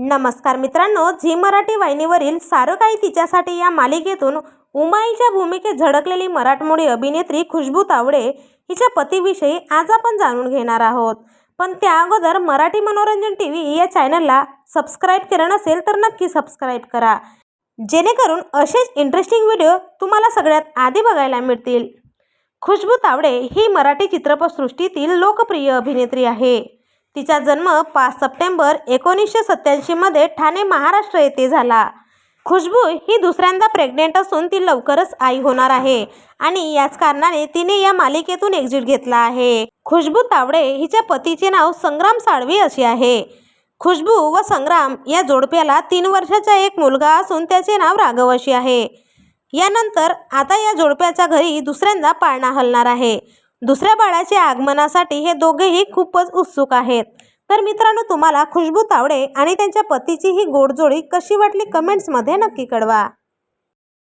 नमस्कार मित्रांनो झी मराठी वाहिनीवरील सारं काही तिच्यासाठी या मालिकेतून उमाईच्या भूमिकेत झळकलेली मराठमोळी अभिनेत्री खुशबू तावडे हिच्या पतीविषयी आज आपण जाणून घेणार आहोत. पण त्या अगोदर मराठी मनोरंजन टी व्ही या चॅनलला सबस्क्राईब केलं नसेल तर नक्की सबस्क्राईब करा. जेणेकरून असेच इंटरेस्टिंग व्हिडिओ तुम्हाला सगळ्यात आधी बघायला मिळतील. खुशबू तावडे ही मराठी चित्रपटसृष्टीतील लोकप्रिय अभिनेत्री आहे. तिचा जन्म पाच सप्टेंबर एकोणीसशे सत्याऐंशीमध्ये ठाणे महाराष्ट्र येथे झाला. खुशबू ही दुसऱ्यांदा प्रेग्नेंट असून ती लवकरच आई होणार आहे आणि याच कारणाने तिने या मालिकेतून एक्झिट घेतला आहे. खुशबू तावडे हिच्या पतीचे नाव संग्राम साळवी असे आहे. खुशबू व संग्राम या जोडप्याला तीन वर्षाचा एक मुलगा असून त्याचे नाव राघव असे आहे. यानंतर आता या जोडप्याच्या घरी दुसऱ्यांदा पाळणा हलणार आहे. दुसऱ्या बाळाच्या आगमनासाठी हे दोघेही खूपच उत्सुक आहेत. तर मित्रांनो तुम्हाला खुशबू तावडे आणि त्यांच्या पतीची ही गोडजोडी कशी वाटली कमेंट्समध्ये नक्की कळवा.